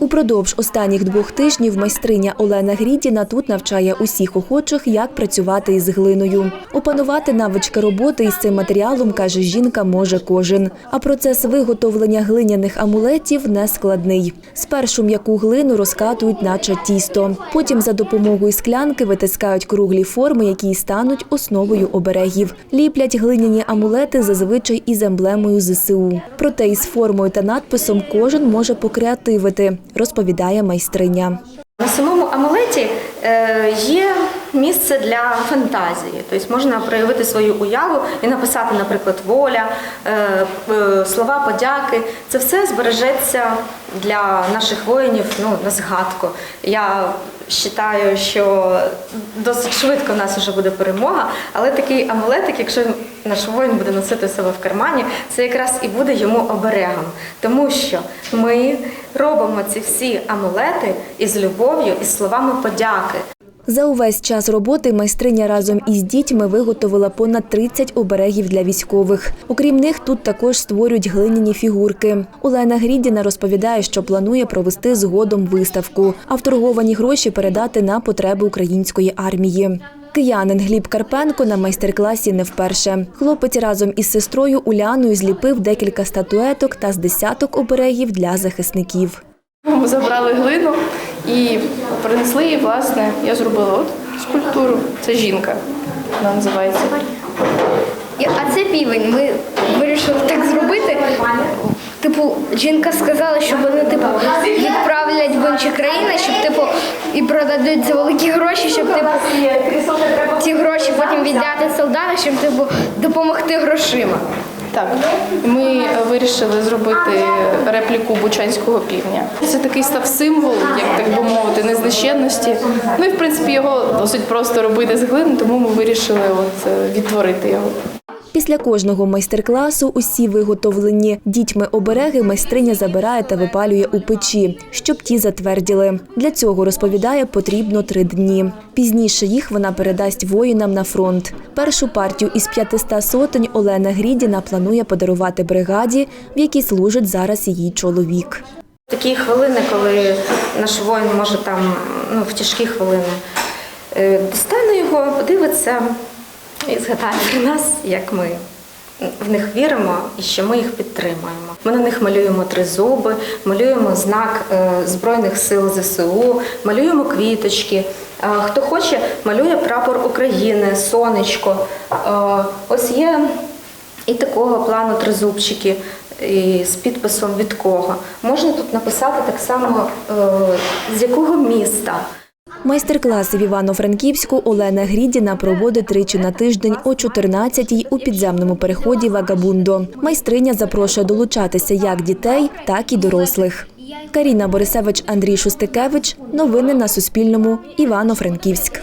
Упродовж останніх двох тижнів майстриня Олена Грідіна тут навчає усіх охочих, як працювати із глиною. Опанувати навички роботи із цим матеріалом, каже жінка, може кожен. А процес виготовлення глиняних амулетів не складний. Спершу м'яку глину розкатують, наче тісто. Потім за допомогою склянки витискають круглі форми, які стануть основою оберегів. Ліплять глиняні амулети зазвичай із емблемою ЗСУ. Проте із формою та надписом кожен може покреативити, розповідає майстриня. На самому амулеті е, є місце для фантазії, тобто можна проявити свою уяву і написати, наприклад, воля, е, е, слова подяки. Це все збережеться для наших воїнів ну, на згадку. Я вважаю, що досить швидко в нас вже буде перемога, але такий амулетик, якщо наш воїн буде носити себе в кармані, це якраз і буде йому оберегом. Тому що ми робимо ці всі амулети із любов'ю, із словами подяки. За увесь час роботи майстриня разом із дітьми виготовила понад 30 оберегів для військових. Окрім них, тут також створюють глиняні фігурки. Олена Грідіна розповідає, що планує провести згодом виставку, а вторговані гроші передати на потреби української армії. Киянин Гліб Карпенко на майстер-класі не вперше. Хлопець разом із сестрою Уляною зліпив декілька статуеток та з десяток оберегів для захисників. Забрали глину і принесли її, власне, я зробила от скульптуру. Це жінка. Вона називається. А це півень. Ми вирішили так зробити. Типу, жінка сказала, що вони типу відправлять в інші країни, щоб типу і продадуть за великі гроші, щоб типу ці гроші потім віддати солдатам, щоб типу допомогти грошима. Так, ми вирішили зробити репліку бучанського півня. Це такий став символ, як так би мовити, незнищенності. Ну і в принципі його досить просто робити з глини, тому ми вирішили от е, відтворити його. Після кожного майстер-класу усі виготовлені дітьми обереги майстриня забирає та випалює у печі, щоб ті затверділи. Для цього розповідає, потрібно три дні. Пізніше їх вона передасть воїнам на фронт. Першу партію із 500 сотень Олена Грідіна планує подарувати бригаді, в якій служить зараз її чоловік. Такі хвилини, коли наш воїн може там ну, в тяжкі хвилини е, дістане його, подивиться і згадає про нас, як ми в них віримо і що ми їх підтримуємо. Ми на них малюємо три зуби, малюємо знак е, Збройних сил ЗСУ, малюємо квіточки. Е, Хто хоче, малює прапор України, сонечко. Е, Ось є і такого плану тризубчики і з підписом від кого. Можна тут написати так само, з якого міста. Майстер-класи в Івано-Франківську Олена Грідіна проводить тричі на тиждень о 14-й у підземному переході Вагабундо. Майстриня запрошує долучатися як дітей, так і дорослих. Каріна Борисевич, Андрій Шустикевич. Новини на Суспільному. Івано-Франківськ.